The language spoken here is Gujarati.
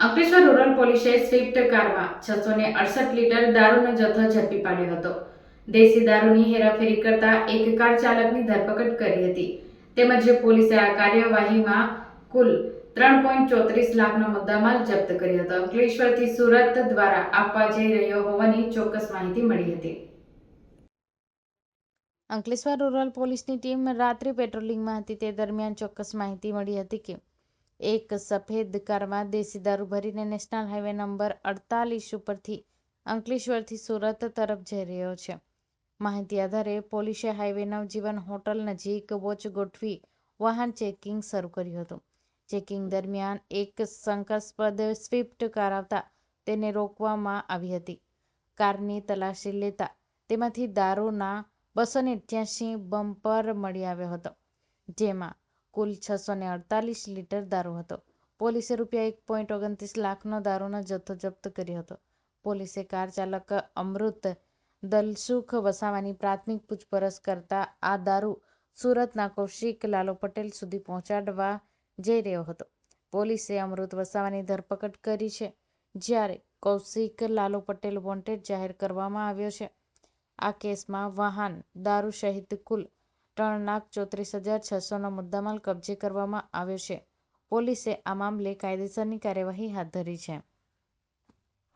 અંકલેશ્વર રૂરલ પોલીસે સ્વિફ્ટ કારમાં છસો ને અડસઠ લીટર દારૂનો જથ્થો ઝડપી પાડ્યો હતો. દેશી દારૂની હેરાફેરી કરતા એક કાર ચાલકની ધરપકડ કરી હતી. તેમજ પોલીસે આ કાર્યવાહીમાં કુલ ત્રણ પોઈન્ટ ચોત્રીસ લાખનો મુદ્દામાલ જપ્ત કર્યો હતો. અંકલેશ્વરથી સુરત દ્વારા આપવા જઈ રહ્યો હોવાની ચોક્કસ માહિતી મળી હતી. અંકલેશ્વર રૂરલ પોલીસની ટીમ રાત્રિ પેટ્રોલિંગમાં હતી. તે દરમિયાન ચોક્કસ માહિતી મળી હતી કે એક સફેદ કારમાં દેશી દારૂ ભરીને નેશનલ હાઈવે નંબર અડતાલીસ ઉપરથી અંકલેશ્વરથી સુરત તરફ જઈ રહ્યો છે. માહિતી આધારે પોલીસે હાઈવે નવજીવન હોટલ નજીક વોચ ગોઠવી વાહન ચેકિંગ શરૂ કર્યું હતું. ચેકિંગ દરમિયાન એક શંકાસ્પદ સ્વિફ્ટ કાર આવતા તેને રોકવામાં આવી હતી. કારની તલાશી લેતા તેમાંથી દારૂના બસો ને બમ્પર મળી આવ્યો હતો, જેમાં કુલ છસો ને અડતાલીસ લીટર દારૂ હતો. પોલીસે રૂપિયા એક પોઈન્ટ ઓગણત્રીસ લાખનો દારૂનો જથ્થો જપ્ત કર્યો હતો. પોલીસે કાર ચાલક અમૃત દલસુખ વસાવાની પ્રાથમિક પૂછપરછ કરતા આ દારૂ સુરતના કૌશિક લાલો પટેલ સુધી પહોંચાડવા જઈ રહ્યો હતો. પોલીસે અમૃત વસાવાની ધરપકડ કરી છે, જ્યારે કૌશિક લાલો પટેલ વોન્ટેડ જાહેર કરવામાં આવ્યો છે. આ કેસમાં વાહન, દારૂ સહિત કુલ ત્રણ લાખ ચોત્રીસ હજાર છસોનો મુદ્દામાલ કબજે કરવામાં આવ્યો છે. પોલીસે આ મામલે કાયદેસરની કાર્યવાહી હાથ ધરી છે.